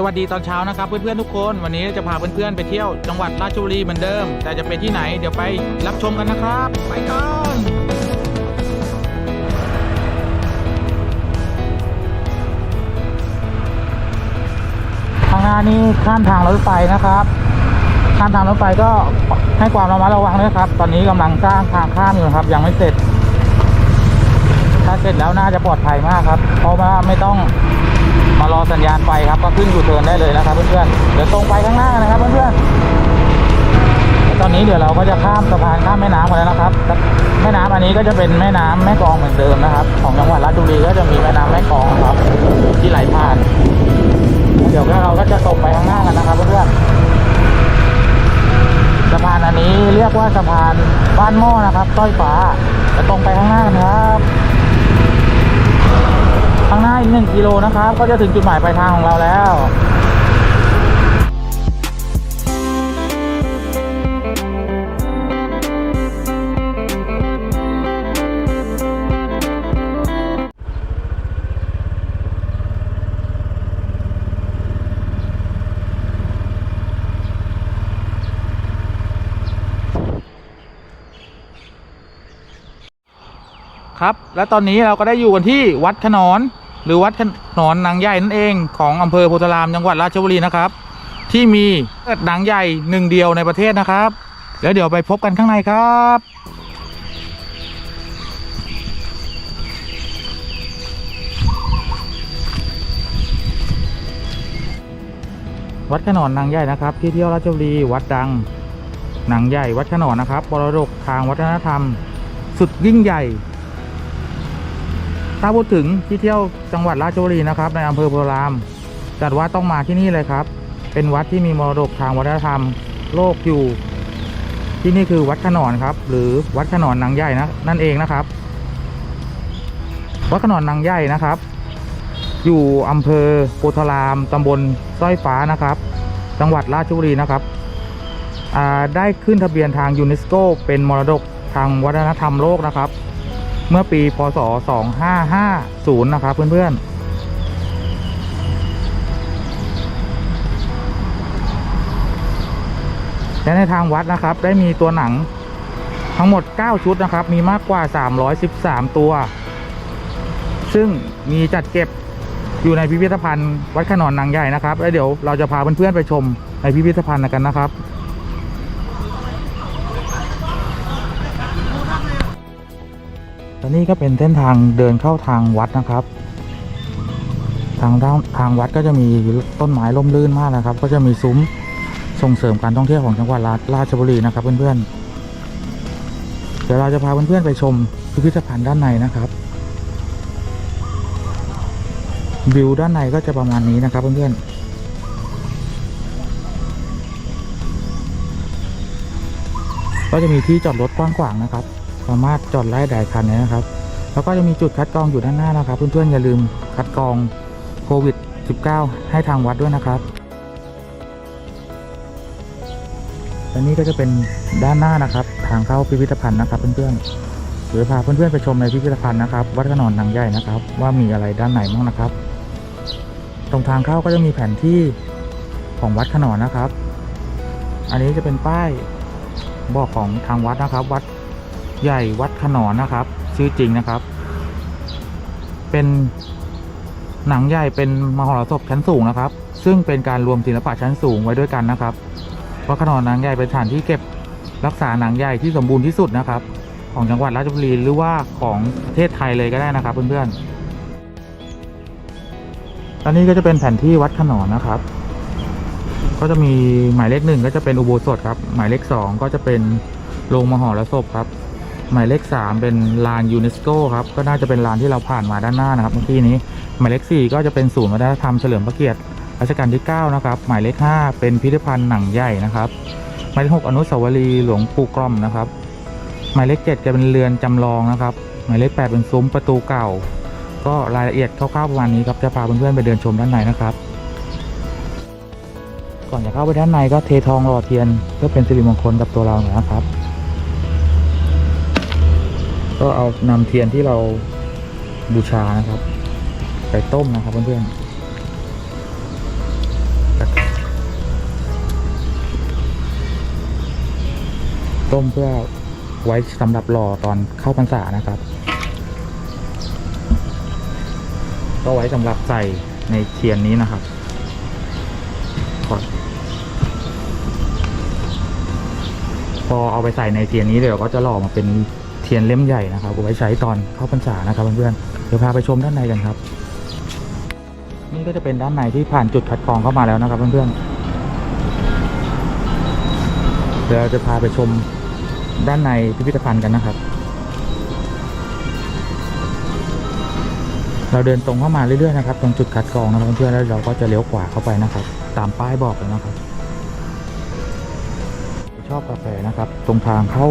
สวัสดีตอนเช้านะครับเพื่อนๆทุกคนวันนี้จะพาเพื่อนๆไปเที่ยวจังหวัดราชบุรีเหมือนเดิม แต่จะเป็นที่ไหนเดี๋ยวไปรับชมกันนะครับ ไปกันข้างหน้านี่ข้ามทางรถไฟนะครับ ข้ามทางรถไฟก็ให้ความระมัดระวังด้วยครับ ตอนนี้กำลังสร้างทางข้ามอยู่ครับ ยังไม่เสร็จ ถ้าเสร็จแล้วน่าจะปลอดภัยมากครับ เพราะว่าไม่ต้อง มารอสัญญาณไฟครับก็ขึ้นยูเทิร์นได้เลยนะครับเพื่อนๆเดี๋ยวตรงไปข้างหน้านะครับเพื่อนๆตอนนี้เดี๋ยวเราก็จะข้ามสะพานข้ามแม่น้ำกันแล้วนะครับ แม่น้ำอันนี้ก็จะเป็นแม่น้ำแม่กองเหมือนเดิมนะครับ ของจังหวัดราชบุรีก็จะมีแม่น้ำแม่กองครับ ที่ไหลผ่าน เดี๋ยวเราก็จะตรงไปข้างหน้ากันนะครับเพื่อนๆสะพานอันนี้เรียกว่าสะพานบ้านหม้อนะครับต้อยฟ้าจะตรงไปข้างหน้ากันครับ ข้างหน้าอีกหนึ่งกิโลนะครับ ก็จะถึงจุดหมายปลายทางของเราแล้วครับ และตอนนี้เราก็ได้อยู่กันที่วัดขนอน หรือวัดขนอนนางใหญ่นั่นเองของอำเภอโพธารามจังหวัดราชบุรีนะครับ ที่มีเลือดนางใหญ่หนึ่งเดียวในประเทศนะครับ แล้วเดี๋ยวไปพบกันข้างในครับวัดขนอนนางใหญ่นะครับ ที่เที่ยวราชบุรีวัดดังนางใหญ่วัดขนอนนะครับมรดกทางวัฒนธรรม สุดยิ่งใหญ่ ถ้าพูดถึงที่เที่ยวจังหวัดราชบุรีนะครับในอำเภอโพธารามจัดว่าต้องมาที่นี่เลยครับ เป็นวัดที่มีมรดกทางวัฒนธรรม โลกอยู่ ที่นี่คือวัดขนอนครับ หรือวัดขนอนนางใหญ่นะนั่นเองนะครับ วัดขนอนนางใหญ่นะครับ อยู่อำเภอโพธารามตำบลสร้อยฟ้านะครับ จังหวัดราชบุรีนะครับได้ขึ้นทะเบียนทางยูเนสโกเป็นมรดกทางวัฒนธรรมโลกนะครับ เมื่อปีพศ 2550 นะครับเพื่อนๆและในทางวัดนะครับได้มีตัวหนังทั้งหมด 9 ชุดนะครับ มีมากกว่า 313 ตัว ซึ่งมีจัดเก็บอยู่ในพิพิธภัณฑ์วัดขนอนนางใหญ่นะครับ แล้วเดี๋ยวเราจะพาเพื่อนๆไปชมในพิพิธภัณฑ์กันนะครับ ตอนนี้ก็เป็นเส้นทางเดินเข้าทางวัดนะครับ ทางด้านทางวัดก็จะมีต้นไม้ร่มรื่นมากนะครับ ก็จะมีซุ้มส่งเสริมการท่องเที่ยวของจังหวัดราราชบุรีนะครับเพื่อนๆ เดี๋ยวเราจะพาเพื่อนๆไปชมพิพิธภัณฑ์ด้านในนะครับวิวด้านในก็จะประมาณนี้นะครับเพื่อนๆก็จะมีที่จอดรถกว้างขวางนะครับ สามารถจอดไล่ได้คันนี้นะครับ แล้วก็จะมีจุดคัดกรองอยู่ด้านหน้านะครับ เพื่อนๆอย่าลืมคัดกรองโควิด -19 ให้ทางวัดด้วยนะครับและนี่ก็จะเป็นด้านหน้านะครับ ทางเข้าพิพิธภัณฑ์นะครับเพื่อนๆเดี๋ยวพาเพื่อนๆไปชมในพิพิธภัณฑ์นะครับ วัดขนอนนางใหญ่นะครับ ว่ามีอะไรด้านไหนบ้างนะครับ ตรงทางเข้าก็จะมีแผนที่ของวัดขนอนนะครับ อันนี้จะเป็นป้ายบอกของทางวัดนะครับ วัด ใหญ่วัดขนอนนะครับ ชื่อจริงนะครับ เป็นหนังใหญ่เป็นมหรสพชั้นสูงนะครับ ซึ่งเป็นการรวมศิลปะชั้นสูงไว้ด้วยกันนะครับวัดขนอนหนังใหญ่เป็นสถานที่เก็บรักษาหนังใหญ่ที่สมบูรณ์ที่สุดนะครับ ของจังหวัดราชบุรีหรือว่าของประเทศไทยเลยก็ได้นะครับ เพื่อนๆตอนนี้ก็จะเป็นแผนที่วัดขนอนนะครับ ก็จะมีหมายเลขหนึ่งก็จะเป็นอุโบสถครับ หมายเลขสองก็จะเป็นโรงมหรสพครับ หมายเลขสามเป็นลานยูเนสโกครับ ก็น่าจะเป็นลานที่เราผ่านมาด้านหน้านะครับเมื่อกี้นี้ หมายเลขสี่ก็จะเป็นศูนย์วัฒนธรรมเฉลิมพระเกียรติรัชกาลที่เก้านะครับ หมายเลขห้าเป็นพิพิธภัณฑ์หนังใหญ่นะครับ หมายเลขหกอนุสาวรีย์หลวงปู่กล้อมนะครับ หมายเลขเจ็ดจะเป็นเรือนจำลองนะครับ หมายเลขแปดเป็นซุ้มประตูเก่า ก็รายละเอียดคร่าวๆประมาณนี้ครับ จะพาเพื่อนๆไปเดินชมด้านในนะครับ ก่อนจะเข้าไปด้านในก็เททองหล่อเทียนเพื่อเป็นสิริมงคลกับตัวเราหน่อยนะครับ ก็เอานำเทียนที่เราบูชานะครับ ไปต้มนะครับเพื่อนๆต้มเพื่อไว้สำหรับรอตอนเข้าพรรษานะครับ ก็ไว้สำหรับใส่ในเทียนนี้นะครับพอเอาไปใส่ในเทียนนี้เดี๋ยวก็จะหล่อมาเป็น ทียนเล่มใหญ่นะครับเอาไว้ใช้ตอนเข้าพรรษานะครับเพื่อนๆเดี๋ยวพาไปชมด้านในกันครับ นี่ก็จะเป็นด้านในที่ผ่านจุดคัดกรองเข้ามาแล้วนะครับเพื่อนๆเดี๋ยวเราจะพาไปชมด้านในพิพิธภัณฑ์กันนะครับ เราเดินตรงเข้ามาเรื่อยๆนะครับตรงจุดคัดกรองนะครับเพื่อนๆแล้วเราก็จะเลี้ยวขวาเข้าไปนะครับ ตามป้ายบอกเลยนะครับ ชอบกาแฟนะครับ ตรงทางเข้า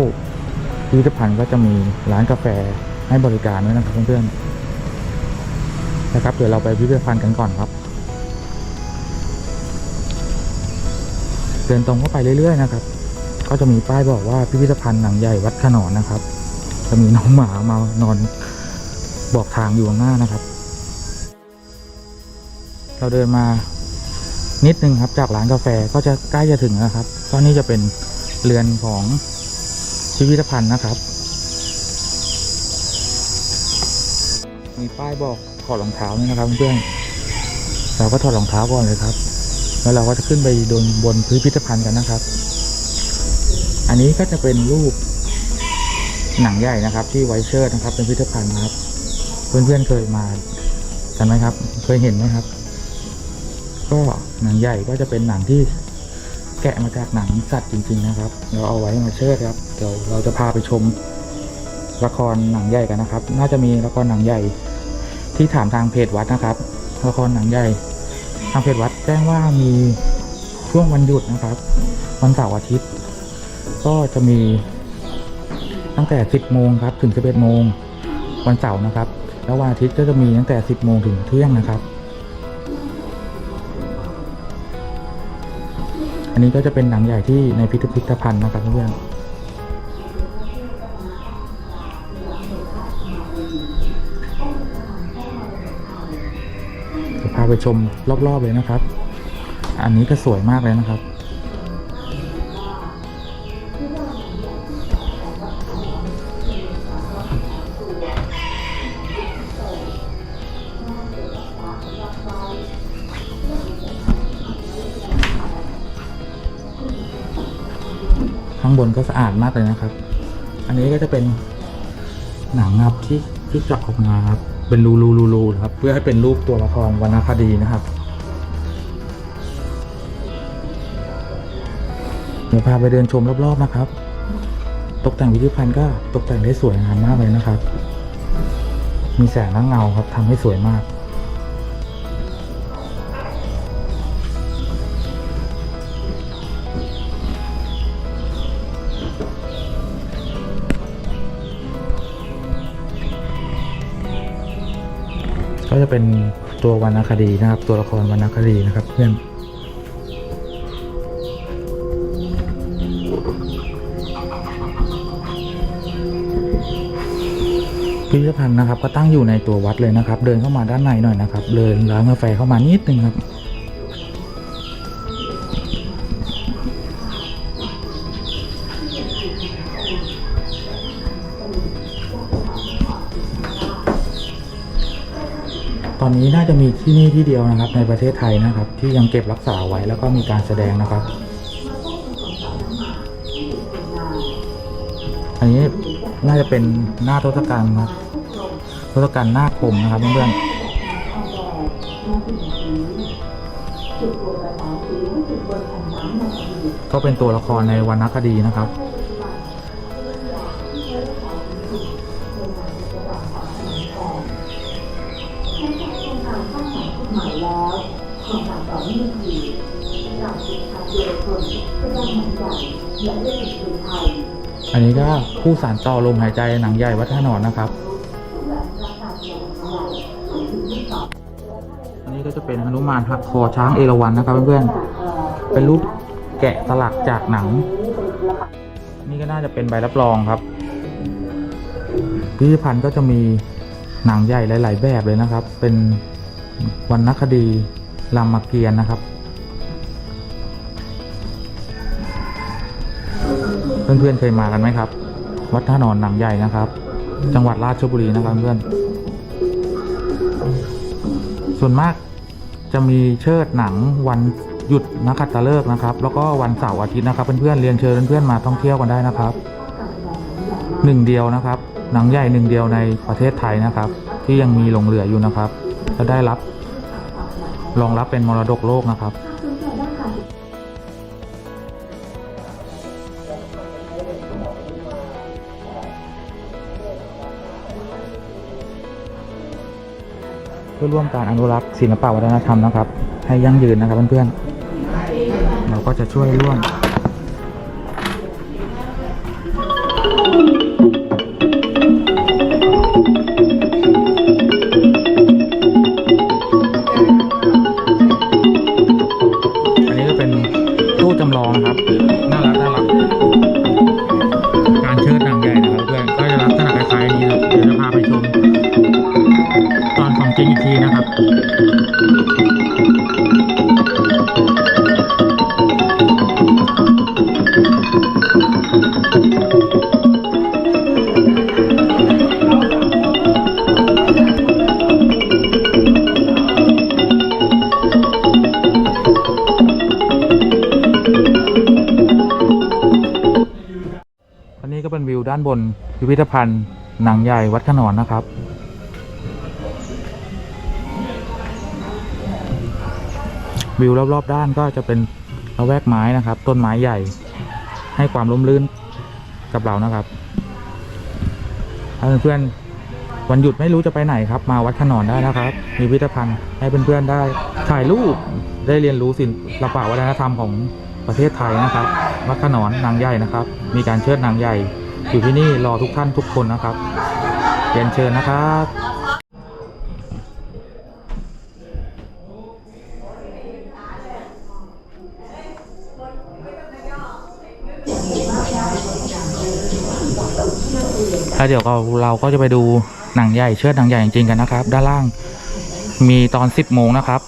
พิพิธภัณฑ์ก็จะมีร้านกาแฟให้บริการด้วยนะครับเพื่อนๆนะครับเดี๋ยวเราไปพิพิธภัณฑ์กันก่อนครับ เดินตรงเข้าไปเรื่อยๆนะครับ ก็จะมีป้ายบอกว่าพิพิธภัณฑ์หนังใหญ่วัดขนอนนะครับ จะมีน้องหมามานอนบอกทางอยู่ข้างหน้านะครับ เราเดินมานิดนึงครับจากร้านกาแฟก็จะใกล้จะถึงแล้วครับก็นี่จะเป็นเรือนของ พิพิธภัณฑ์นะครับ มีป้ายบอกถอดรองเท้านี่นะครับเพื่อนเราก็ถอดรองเท้าก่อนเลยครับ แล้วเราก็จะขึ้นไปบนบนพิพิธภัณฑ์กันนะครับ อันนี้ก็จะเป็นรูปหนังใหญ่นะครับ ที่ไวเชิร์นะครับ เป็นพิพิธภัณฑ์นะครับ เพื่อนๆเคยมากันไหมครับ เคยเห็นไหมครับ ก็หนังใหญ่ก็จะเป็นหนังที่ แกะมาจากหนังสัตว์จริง ๆ นะครับเราเอาไว้มาเชิดครับ เดี๋ยวเราจะพาไปชมละครหนังใหญ่กันนะครับ น่าจะมีละครหนังใหญ่ที่ถามทางเพจวัดนะครับ ละครหนังใหญ่ ทางเพจวัดแจ้งว่ามีช่วงวันหยุดนะครับ วันเสาร์อาทิตย์ ก็จะมีตั้งแต่ 10 โมงครับ ถึง 11 โมง วันเสาร์นะครับ แล้ววันอาทิตย์ก็จะมีตั้งแต่ 10 โมงถึงเที่ยงนะครับ อันนี้ก็จะเป็นหนังใหญ่ที่ในพิพิธภัณฑ์นะครับเพื่อนจะพาไปชมรอบๆเลยนะครับ อันนี้ก็สวยมากเลยนะครับางบนก็สะอาดมากเลยนะครับ อันนี้ก็จะเป็นหนังครับที่ที่เจาะออกมาครับเป็นรูรูรูรูครับ เพื่อให้เป็นรูปตัวละครวรรณคดีนะครับเดี๋ยวพาไปเดินชมรอบๆนะครับ ตกแต่งพิพิธภัณฑ์ก็ตกแต่งได้สวยงามมากเลยนะครับ มีแสงและเงาครับทำให้สวยมาก จะเป็นตัววรรณคดีนะครับ ตัวละครวรรณคดีนะครับเพื่อนพิพิธภัณฑ์นะครับ ก็ตั้งอยู่ในตัววัดเลยนะครับ เดินเข้ามาด้านในหน่อยนะครับ เดินร้านกาแฟเข้ามานิดนึงครับ ตอนนี้น่าจะมีที่นี่ที่เดียวนะครับ ในประเทศไทยนะครับ ที่ยังเก็บรักษาไว้แล้วก็มีการแสดงนะครับ อันนี้น่าจะเป็นหน้าทศกัณฐ์ครับทศกัณฐ์หน้าคมนะครับเพื่อนๆก็เป็นตัวละครในวรรณคดีนะครับ หมายแล้วของหลังต่อไม่มีทีจากสินค้าเยวชนแสดงหนังใหญ่และเรื่องถึงไทยอันนี้ก็ผู้สานต่อลมหายใจหนังใหญ่วัฒนอนนะครับ อันนี้ก็จะเป็นหนุมานหักคอช้างเอราวัณนะครับเพื่อนๆ เป็นรูปแกะสลักจากหนัง นี่ก็น่าจะเป็นใบรับรองครับพิพิธภัณฑ์ก็จะมีหนังใหญ่หลาย ๆ แบบเลยนะครับ เป็น วรรณคดีรามเกียรตินะครับ เพื่อนๆเคยมากันไหมครับ วัดท่านอนหนังใหญ่นะครับ จังหวัดราชบุรีนะครับเพื่อน ส่วนมากจะมีเชิดหนังวันหยุดนักขัตฤกษ์นะครับ แล้วก็วันเสาร์อาทิตย์นะครับเพื่อนๆเรียนเชิญเพื่อนๆมาท่องเที่ยวกันได้นะครับหนึ่งเดียวนะครับ หนังใหญ่หนึ่งเดียวในประเทศไทยนะครับ ที่ยังมีหลงเหลืออยู่นะครับ จะได้รับรองรับเป็นมรดกโลกนะครับ เพื่อร่วมการอนุรักษ์ศิลปวัฒนธรรมนะครับ ให้ยั่งยืนนะครับเพื่อนๆเราก็จะช่วยร่วม อีกทีนะครับ อันนี้ก็เป็นวิวด้านบนพิพิธภัณฑ์หนังใหญ่วัดขนอนนะครับ วิวรอบๆด้านก็จะเป็นระแวกไม้นะครับ ต้นไม้ใหญ่ ให้ความร่มรื่นกับเรานะครับเพื่อนๆวันหยุดไม่รู้จะไปไหนครับ มาวัดขนอนได้นะครับ มีพิพิธภัณฑ์ให้เพื่อนๆได้ถ่ายรูปได้เรียนรู้ศิลปะวัฒนธรรมของประเทศไทยนะครับวัดขนอนนางใหญ่นะครับ มีการเชิดนางใหญ่อยู่ที่นี่รอทุกท่านทุกคนนะครับเรียนเชิญนะครับ แล้วเดี๋ยวเราเราก็จะไปดูหนังใหญ่เชิดหนังใหญ่จริงๆกันนะครับ ด้านล่างมีตอน 10โมงนะครับ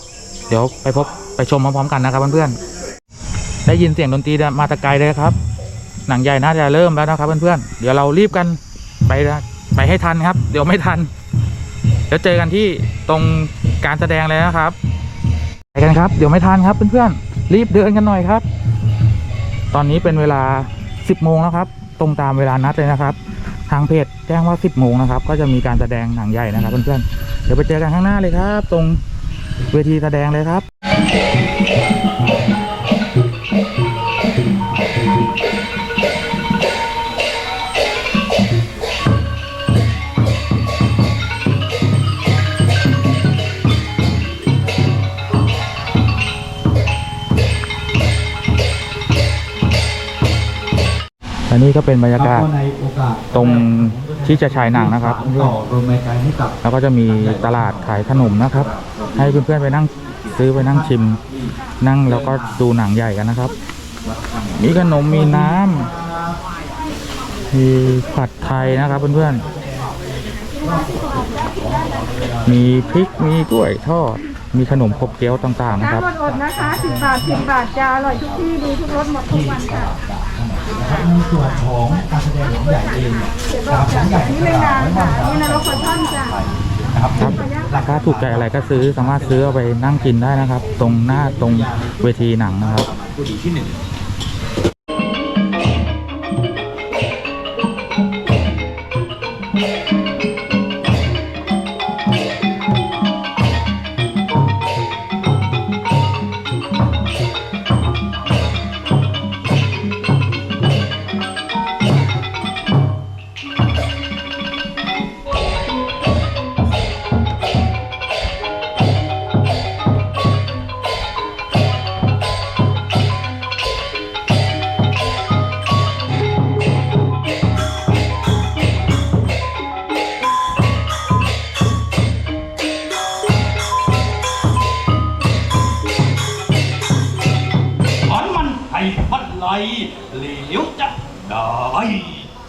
เดี๋ยวไปพบไปชมพร้อมๆกันนะครับเพื่อนๆได้ยินเสียงดนตรีมาตะไกลเลยครับ หนังใหญ่น่าจะเริ่มแล้วนะครับเพื่อนๆเดี๋ยวเรารีบกันไปนะไปให้ทันครับ เดี๋ยวไม่ทันเดี๋ยวเจอกันที่ตรงการแสดงเลยนะครับไปกันครับ เดี๋ยวไม่ทันครับเพื่อนๆรีบเดินกันหน่อยครับ ตอนนี้เป็นเวลา 10โมงแล้วครับ ตรงตามเวลานัดเลยนะครับ ทางเพจแจ้งว่า 10โมงนะครับ ก็จะมีการแสดงหนังใหญ่นะครับเพื่อนๆเดี๋ยวไปเจอกันข้างหน้าเลยครับ ตรงเวทีแสดงเลยครับ นนี้ก็เป็นบรรยากาศแล้วในโอกาสตรงที่จะฉายหนังนะครับต่อโรงรายการให้กับแล้วก็จะมีตลาดขายขนมนะครับ ให้เพื่อนๆไปนั่งซื้อไปนั่งชิม นั่งแล้วก็ดูหนังใหญ่กันนะครับ มีขนมมีน้ำมีผัดไทยนะครับเพื่อนๆมีพริกมีกล้วยทอดมีขนมครบเกี๊ยวต่างๆนะครับน้ำอดๆนะคะสิบบาทสิบบาทจะอร่อยทุกที่มีทุกรสหมดทุกวันค่ะ นะครับในส่วนของการแสดงหนังใหญ่เองนี่ยเดี๋ยวครับหนังใหญ่นี่ไม่นานค่ะนี่นะรกปลาช่อนจ้ะนะครับครับราคาถูกใจอะไรก็ซื้อสามารถซื้อเอาไปนั่งกินได้นะครับ ตรงหน้าตรงเวทีหนังนะครับผู้ดีที่หนึ่ง ให้บันไลเหลวจะได้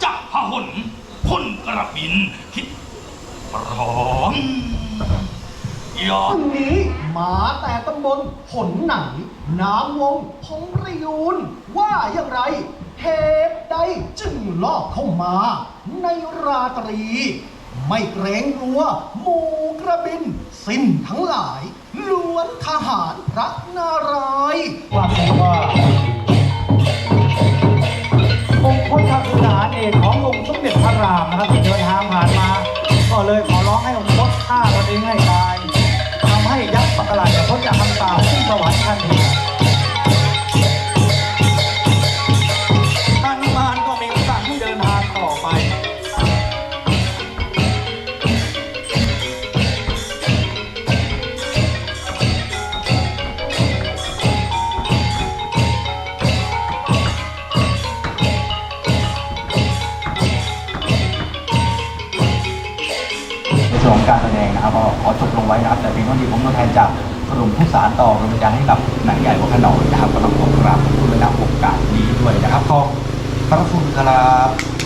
จะพหนพ่นกระบินคิดพร้อมยอวันนี้มาแต่ตำบลผลไหน น้ำวงพงประยูนว่าอย่างไรเหตุใดจึงลอบเข้ามา ในราตรี ไม่เกรงกลัวหมูกระบิน สิ้นทั้งหลาย ล้วนทหารพระนารายณ์ ว่ากันว่า องค์พุทธกุณาเอก นะครับ แต่เพียงเท่านี้ผมตัวแทนจากกลุ่มผู้สารต่อดวงวิญญาณให้กับหนังใหญ่วัดขนอนนะครับก็ต้องขอกราบขอบคุณในโอกาสนี้ด้วยนะครับขอบพระคุณครับ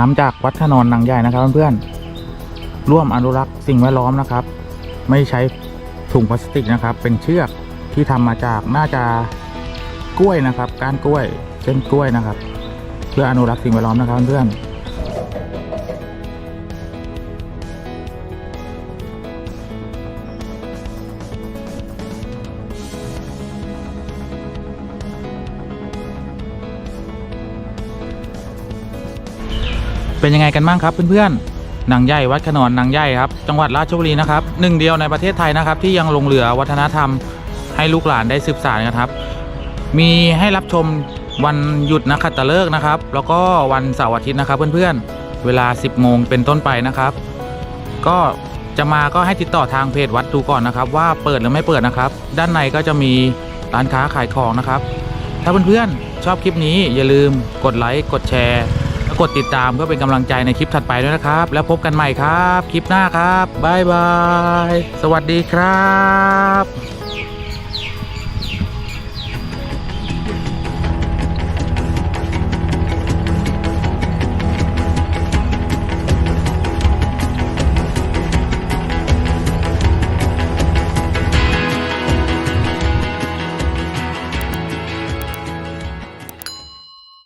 น้ำจากวัดถนนนางใหญ่นะครับเพื่อนๆร่วมอนุรักษ์สิ่งแวดล้อมนะครับ ไม่ใช้ถุงพลาสติกนะครับ เป็นเชือกที่ทำมาจากน่าจะกล้วยนะครับก้านกล้วยเส้นกล้วยนะครับ เพื่ออนุรักษ์สิ่งแวดล้อมนะครับเพื่อนๆ เป็นยังไงกันบ้างครับเพื่อนๆนังใหญ่วัดขนอนนังใหญ่ครับ จังหวัดราชบุรีนะครับหนึ่งเดียวในประเทศไทยนะครับ ที่ยังลงเหลือวัฒนธรรม ให้ลูกหลานได้สืบสานกันครับ มีให้รับชมวันหยุดนักขัตฤกษ์นะครับ แล้วก็วันเสาร์อาทิตย์นะครับเพื่อนๆ เวลา 10โมงเป็นต้นไปนะครับ ก็จะมาก็ให้ติดต่อทางเพจวัดดูก่อนนะครับ ว่าเปิดหรือไม่เปิดนะครับ ด้านในก็จะมีร้านค้าขายของนะครับ ถ้าเพื่อนๆชอบคลิปนี้อย่าลืมกดไลค์กดแชร์ กดติดตามเพื่อเป็นกำลังใจในคลิปถัดไปด้วยนะครับ แล้วพบกันใหม่ครับ คลิปหน้าครับบ๊ายบาย สวัสดีครับ